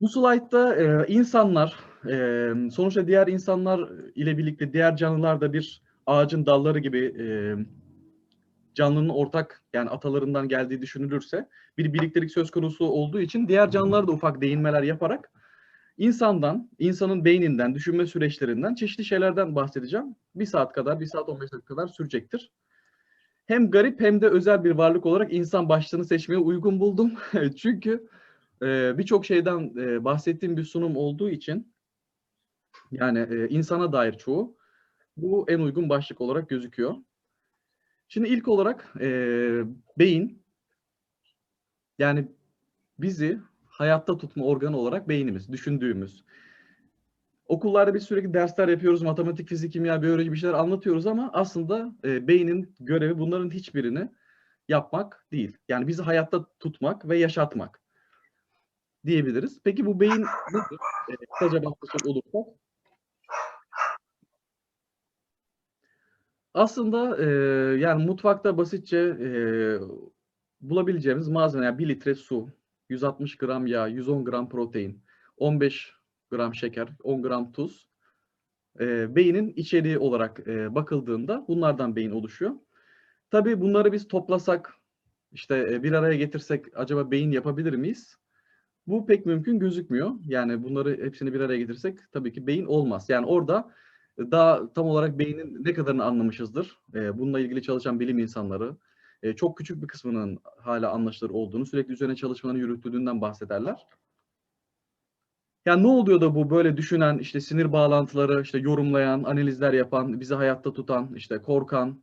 Bu slaytta e, insanlar, e, sonuçta diğer insanlar ile birlikte diğer canlılar da bir ağacın dalları gibi e, canlının ortak yani atalarından geldiği düşünülürse bir birliktelik söz konusu olduğu için diğer canlılara da ufak değinmeler yaparak insandan, insanın beyninden, düşünme süreçlerinden çeşitli şeylerden bahsedeceğim. Bir saat kadar, bir saat 15 dakika kadar sürecektir. Hem garip hem de özel bir varlık olarak insan başlığını seçmeye uygun buldum. Çünkü e, birçok şeyden e, bahsettiğim bir sunum olduğu için yani e, insana dair çoğu bu en uygun başlık olarak gözüküyor. Şimdi ilk olarak e, beyin yani bizi hayatta tutma organı olarak beynimiz, düşündüğümüz. Okullarda biz sürekli dersler yapıyoruz, matematik, fizik, kimya, biyoloji bir şeyler anlatıyoruz ama aslında beynin görevi bunların hiçbirini yapmak değil. Yani bizi hayatta tutmak ve yaşatmak diyebiliriz. Peki bu beyin nedir? E, kısaca bahsedecek olursak. Aslında e, yani mutfakta basitçe e, bulabileceğimiz malzeme, yani 1 litre su, 160 gram yağ, 110 gram protein, 15 gram şeker, 10 gram tuz. E, beynin içeriği olarak e, bakıldığında bunlardan beyin oluşuyor. Tabii bunları biz toplasak, işte e, bir araya getirsek acaba beyin yapabilir miyiz? Bu pek mümkün gözükmüyor. Yani bunları hepsini bir araya getirsek tabii ki beyin olmaz. Yani orada daha tam olarak beynin ne kadarını anlamışızdır. E, bununla ilgili çalışan bilim insanları e, çok küçük bir kısmının hala anlaşılır olduğunu, sürekli üzerine çalışmalarını yürüttüğünden bahsederler. Yani ne oluyor da bu böyle düşünen, işte sinir bağlantıları, işte yorumlayan, analizler yapan, bizi hayatta tutan, işte korkan,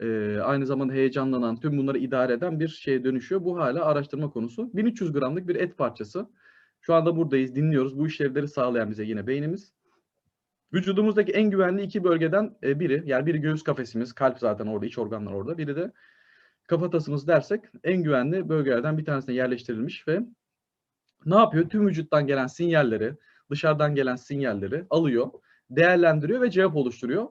e, aynı zamanda heyecanlanan, tüm bunları idare eden bir şeye dönüşüyor. Bu hala araştırma konusu. 1300 gramlık bir et parçası. Şu anda buradayız, dinliyoruz. Bu işlevleri sağlayan bize yine beynimiz. Vücudumuzdaki en güvenli iki bölgeden e, biri, yani biri göğüs kafesimiz, kalp zaten orada, iç organlar orada. Biri de kafatasımız dersek en güvenli bölgelerden bir tanesine yerleştirilmiş ve ne yapıyor? Tüm vücuttan gelen sinyalleri, dışarıdan gelen sinyalleri alıyor, değerlendiriyor ve cevap oluşturuyor.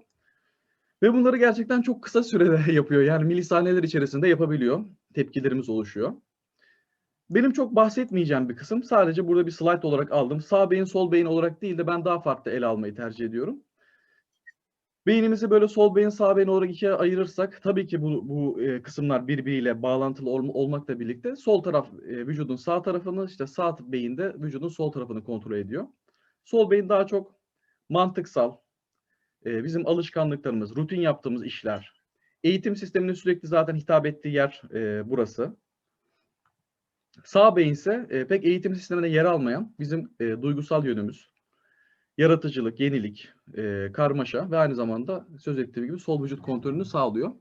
Ve bunları gerçekten çok kısa sürede yapıyor. Yani milisaniyeler içerisinde yapabiliyor. Tepkilerimiz oluşuyor. Benim çok bahsetmeyeceğim bir kısım. Sadece burada bir slide olarak aldım. Sağ beyin, sol beyin olarak değil de ben daha farklı ele almayı tercih ediyorum. Beynimizi böyle sol beyin, sağ beyin olarak ikiye ayırırsak tabii ki bu, bu e, kısımlar birbiriyle bağlantılı ol, olmakla birlikte sol taraf e, vücudun sağ tarafını, işte sağ beyin de vücudun sol tarafını kontrol ediyor. Sol beyin daha çok mantıksal, e, bizim alışkanlıklarımız, rutin yaptığımız işler, eğitim sisteminin sürekli zaten hitap ettiği yer e, burası. Sağ beyin ise e, pek eğitim sistemine yer almayan bizim e, duygusal yönümüz, yaratıcılık, yenilik, e, karmaşa ve aynı zamanda söz ettiğim gibi sol vücut kontrolünü sağlıyor.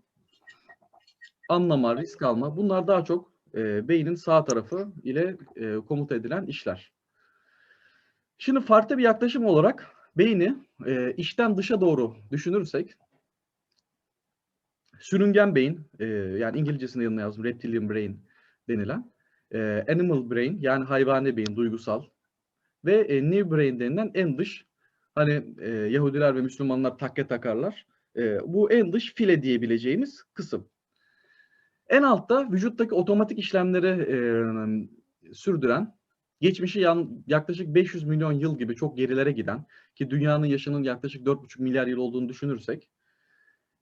Anlama, risk alma bunlar daha çok e, beynin sağ tarafı ile e, komuta edilen işler. Şimdi farklı bir yaklaşım olarak beyni e, içten dışa doğru düşünürsek sürüngen beyin e, yani İngilizcesinde yanına yazdım reptilian brain denilen e, animal brain yani hayvani beyin duygusal ve e, new brain denilen en dış hani e, Yahudiler ve Müslümanlar takke takarlar. E, bu en dış file diyebileceğimiz kısım. En altta vücuttaki otomatik işlemleri e, sürdüren, geçmişi yan, yaklaşık 500 milyon yıl gibi çok gerilere giden ki dünyanın yaşının yaklaşık 4,5 milyar yıl olduğunu düşünürsek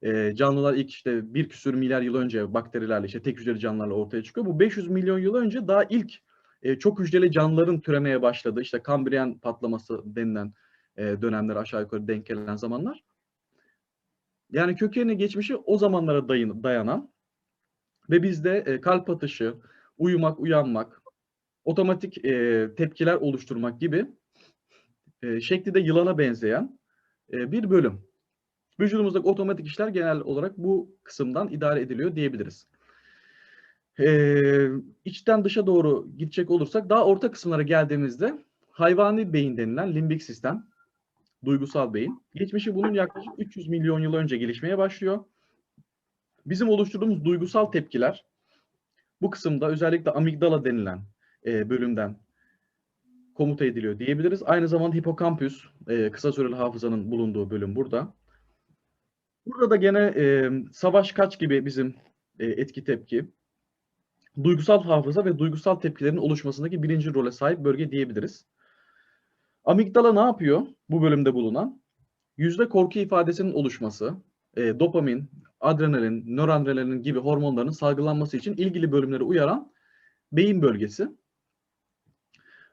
e, canlılar ilk işte bir küsür milyar yıl önce bakterilerle işte tek hücreli canlılarla ortaya çıkıyor. Bu 500 milyon yıl önce daha ilk e, çok hücreli canlıların türemeye başladı. İşte Kambriyen patlaması denilen e, dönemler aşağı yukarı denk gelen zamanlar. Yani kökeni geçmişi o zamanlara dayanan ve bizde e, kalp atışı, uyumak, uyanmak, otomatik e, tepkiler oluşturmak gibi e, şekli de yılana benzeyen e, bir bölüm. Vücudumuzdaki otomatik işler genel olarak bu kısımdan idare ediliyor diyebiliriz. Ee, içten dışa doğru gidecek olursak daha orta kısımlara geldiğimizde hayvani beyin denilen limbik sistem, duygusal beyin. Geçmişi bunun yaklaşık 300 milyon yıl önce gelişmeye başlıyor. Bizim oluşturduğumuz duygusal tepkiler bu kısımda özellikle amigdala denilen e, bölümden komuta ediliyor diyebiliriz. Aynı zamanda hipokampüs, e, kısa süreli hafızanın bulunduğu bölüm burada. Burada da gene e, savaş kaç gibi bizim e, etki tepki, duygusal hafıza ve duygusal tepkilerin oluşmasındaki birinci role sahip bölge diyebiliriz. Amigdala ne yapıyor? Bu bölümde bulunan yüzde korku ifadesinin oluşması, e, dopamin, adrenalin, nöradrenalin gibi hormonların salgılanması için ilgili bölümleri uyaran beyin bölgesi.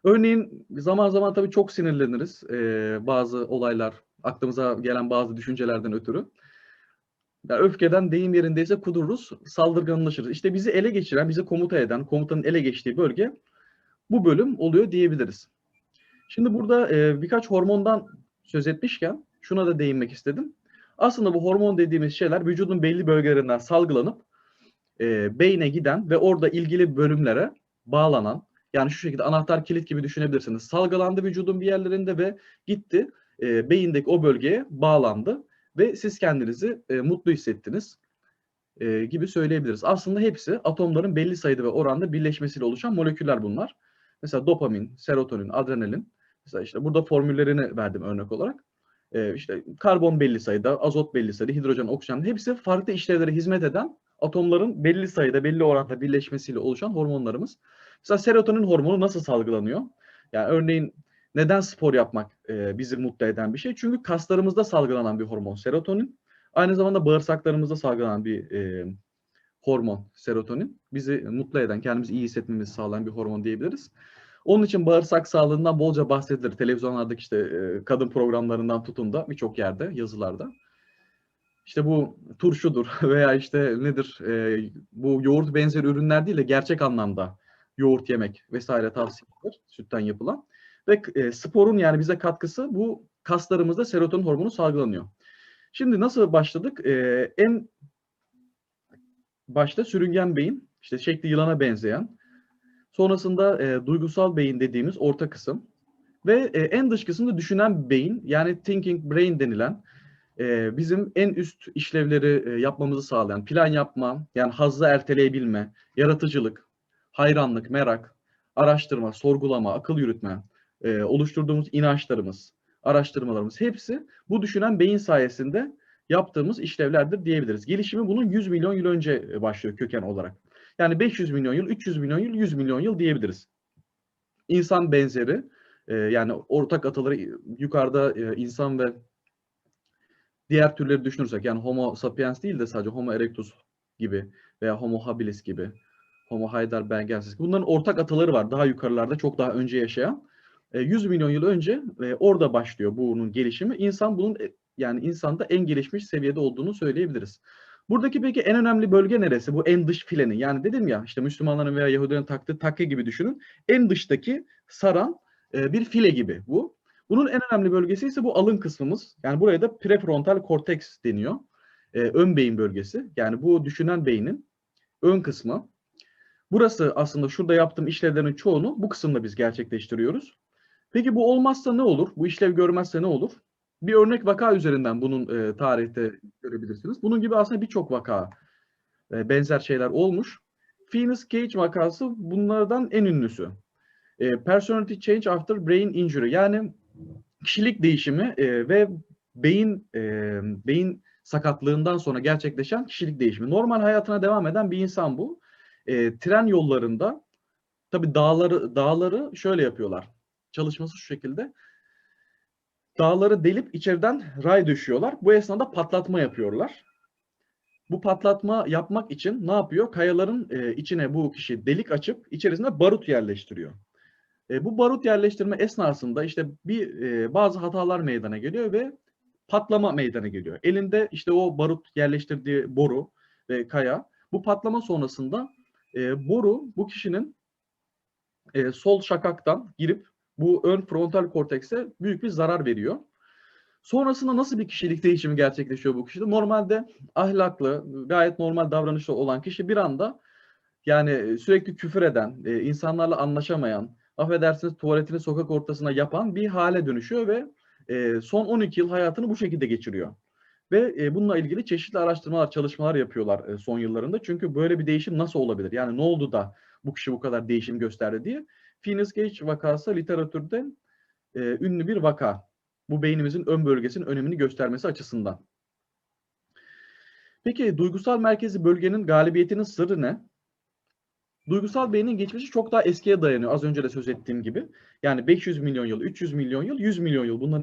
Örneğin zaman zaman tabii çok sinirleniriz e, bazı olaylar, aklımıza gelen bazı düşüncelerden ötürü. Yani öfkeden deyim yerindeyse kudururuz, saldırganlaşırız. İşte bizi ele geçiren, bizi komuta eden, komutanın ele geçtiği bölge bu bölüm oluyor diyebiliriz. Şimdi burada e, birkaç hormondan söz etmişken şuna da değinmek istedim. Aslında bu hormon dediğimiz şeyler vücudun belli bölgelerinden salgılanıp e, beyne giden ve orada ilgili bölümlere bağlanan yani şu şekilde anahtar kilit gibi düşünebilirsiniz. Salgılandı vücudun bir yerlerinde ve gitti e, beyindeki o bölgeye bağlandı ve siz kendinizi e, mutlu hissettiniz e, gibi söyleyebiliriz. Aslında hepsi atomların belli sayıda ve oranda birleşmesiyle oluşan moleküller bunlar. Mesela dopamin, serotonin, adrenalin. Mesela işte burada formüllerini verdim örnek olarak. E, işte karbon belli sayıda, azot belli sayıda, hidrojen, oksijen hepsi farklı işlevlere hizmet eden atomların belli sayıda, belli oranda birleşmesiyle oluşan hormonlarımız. Mesela serotonin hormonu nasıl salgılanıyor? Yani örneğin neden spor yapmak e, bizi mutlu eden bir şey? Çünkü kaslarımızda salgılanan bir hormon serotonin. Aynı zamanda bağırsaklarımızda salgılanan bir e, hormon serotonin. Bizi mutlu eden, kendimizi iyi hissetmemizi sağlayan bir hormon diyebiliriz. Onun için bağırsak sağlığından bolca bahsedilir. Televizyonlardaki işte e, kadın programlarından tutun da birçok yerde, yazılarda. İşte bu turşudur veya işte nedir e, bu yoğurt benzeri ürünler değil de gerçek anlamda yoğurt yemek vesaire tavsiye edilir sütten yapılan. Ve e, sporun yani bize katkısı bu kaslarımızda serotonin hormonu salgılanıyor. Şimdi nasıl başladık? E, en başta sürüngen beyin, işte şekli yılana benzeyen. Sonrasında e, duygusal beyin dediğimiz orta kısım. Ve e, en dış kısımda düşünen beyin yani thinking brain denilen e, bizim en üst işlevleri e, yapmamızı sağlayan plan yapma, yani hazzı erteleyebilme, yaratıcılık, hayranlık, merak, araştırma, sorgulama, akıl yürütme, e, oluşturduğumuz inançlarımız, araştırmalarımız hepsi bu düşünen beyin sayesinde yaptığımız işlevlerdir diyebiliriz. Gelişimi bunun 100 milyon yıl önce başlıyor köken olarak. Yani 500 milyon yıl, 300 milyon yıl, 100 milyon yıl diyebiliriz. İnsan benzeri e, yani ortak ataları yukarıda e, insan ve diğer türleri düşünürsek yani Homo sapiens değil de sadece Homo erectus gibi veya Homo habilis gibi, Homo heidelbergensis bunların ortak ataları var daha yukarılarda çok daha önce yaşayan. 100 milyon yıl önce orada başlıyor bunun gelişimi. İnsan bunun yani insanda en gelişmiş seviyede olduğunu söyleyebiliriz. Buradaki peki en önemli bölge neresi? Bu en dış filenin. Yani dedim ya işte Müslümanların veya Yahudilerin taktığı takke gibi düşünün. En dıştaki saran bir file gibi bu. Bunun en önemli bölgesi ise bu alın kısmımız. Yani buraya da prefrontal korteks deniyor. ön beyin bölgesi. Yani bu düşünen beynin ön kısmı. Burası aslında şurada yaptığım işlevlerin çoğunu bu kısımda biz gerçekleştiriyoruz. Peki bu olmazsa ne olur? Bu işlev görmezse ne olur? Bir örnek vaka üzerinden bunun e, tarihte görebilirsiniz. Bunun gibi aslında birçok vaka e, benzer şeyler olmuş. Phoenix Cage vakası bunlardan en ünlüsü. E, personality change after brain injury yani kişilik değişimi e, ve beyin e, beyin sakatlığından sonra gerçekleşen kişilik değişimi. Normal hayatına devam eden bir insan bu. E, tren yollarında tabi dağları dağları şöyle yapıyorlar çalışması şu şekilde. Dağları delip içeriden ray düşüyorlar. Bu esnada patlatma yapıyorlar. Bu patlatma yapmak için ne yapıyor? Kayaların e, içine bu kişi delik açıp içerisine barut yerleştiriyor. E, bu barut yerleştirme esnasında işte bir e, bazı hatalar meydana geliyor ve patlama meydana geliyor. Elinde işte o barut yerleştirdiği boru ve kaya. Bu patlama sonrasında e, boru bu kişinin e, sol şakaktan girip bu ön frontal kortekse büyük bir zarar veriyor. Sonrasında nasıl bir kişilik değişimi gerçekleşiyor bu kişide? Normalde ahlaklı, gayet normal davranışlı olan kişi bir anda yani sürekli küfür eden, e, insanlarla anlaşamayan, affedersiniz tuvaletini sokak ortasına yapan bir hale dönüşüyor ve e, son 12 yıl hayatını bu şekilde geçiriyor. Ve e, bununla ilgili çeşitli araştırmalar, çalışmalar yapıyorlar son yıllarında. Çünkü böyle bir değişim nasıl olabilir? Yani ne oldu da bu kişi bu kadar değişim gösterdi diye. Phoenix Gage vakası literatürde e, ünlü bir vaka. Bu beynimizin ön bölgesinin önemini göstermesi açısından. Peki duygusal merkezi bölgenin galibiyetinin sırrı ne? duygusal beynin geçmişi çok daha eskiye dayanıyor. Az önce de söz ettiğim gibi. Yani 500 milyon yıl, 300 milyon yıl, 100 milyon yıl bunların